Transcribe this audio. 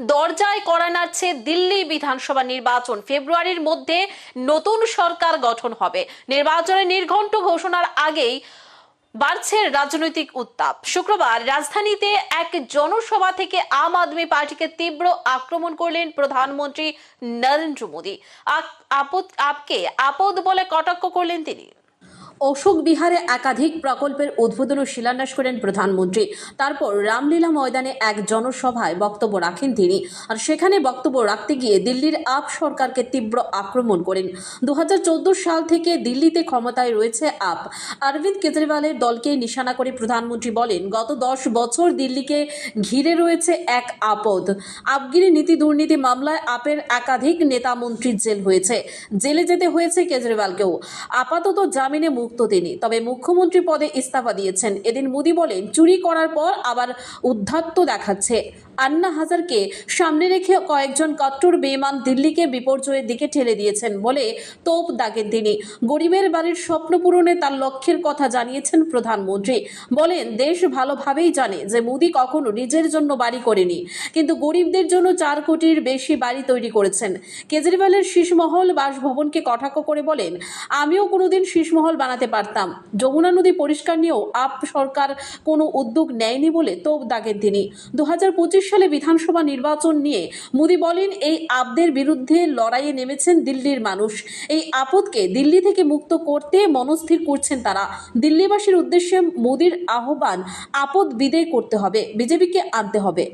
দরজায় করা নাড়ছে দিল্লি বিধানসভা নির্বাচন। ফেব্রুয়ারির মধ্যে নতুন সরকার গঠন হবে। নির্বাচনের নির্ঘণ্ট ঘোষণার আগেই বাড়ছে রাজনৈতিক উত্তাপ। শুক্রবার রাজধানীতে এক জনসভা থেকে আম আদমি পার্টিকে তীব্র আক্রমণ করলেন প্রধানমন্ত্রী নরেন্দ্র মোদী। আপকে আপদ বলে কটাক্ষ করলেন তিনি। অশোক বিহারে একাধিক প্রকল্পের উদ্বোধন ও শিলান্যাস করেন প্রধানমন্ত্রী। তারপর রামলীলা ময়দানে এক জনসভায় বক্তব্য রাখেন তিনি। আর সেখানে বক্তব্য রাখতে গিয়ে দিল্লির আপ সরকারকে তীব্র আক্রমণ করেন। দু হাজার চোদ্দ সাল থেকে দিল্লিতে ক্ষমতায় রয়েছে আপ। অরবিন্দ কেজরিওয়ালের দলকে নিশানা করে প্রধানমন্ত্রী বলেন, গত দশ বছর দিল্লিকে ঘিরে রয়েছে এক আপদ। আপগিরি নীতি দুর্নীতি মামলায় আপের একাধিক নেতা মন্ত্রীর জেল হয়েছে। জেলে যেতে হয়েছে কেজরিওয়ালকেও। আপাতত জামিনে মুক্ত তিনি। তবে মুখ্যমন্ত্রী পদে ইস্তফা দিয়েছেন। এদিন মোদী বলেন, চুরি করার পর আবার উদ্ধাত্ত দেখাচ্ছে। আন্না হাজারকে সামনে রেখে কয়েকজন কট্টর বেমান দিল্লিকে বিপর্যয়ের দিকে ঠেলে দিয়েছেন বলে তোপ দাগেন তিনি গরিবের বাড়ির স্বপ্ন পূরণে তার লক্ষ্যের কথা জানিয়েছেন প্রধানমন্ত্রী। বলেন, দেশ ভালোভাবেই জানে যে মোদী কখনো নিজের জন্য বাড়ি করেনি, কিন্তু গরিবদের জন্য চার কোটির বেশি বাড়ি তৈরি করেছেন। কেজরিওয়ালের শীষমহল বাসভবনকে কটাক্ষ করে বলেন, আমিও কোনোদিন শীষমহল বানাতে পারতাম। যমুনা নদী পরিষ্কার নিয়েও আপ সরকার কোনো উদ্যোগ নেয়নি বলে তোপ দাগেন তিনি দু হাজার পঁচিশ সালে বিধানসভা নির্বাচন নিয়ে মোদি বলেন, এই আপদের বিরুদ্ধে লড়াইয়ে নেমেছেন দিল্লির মানুষ। এই আপদকে দিল্লি থেকে মুক্ত করতে মনস্থির করছেন তারা। দিল্লিবাসীর উদ্দেশ্যে মোদীর আহ্বান, আপদ বিদায় করতে হবে। বিজেপিকে আনতে হবে।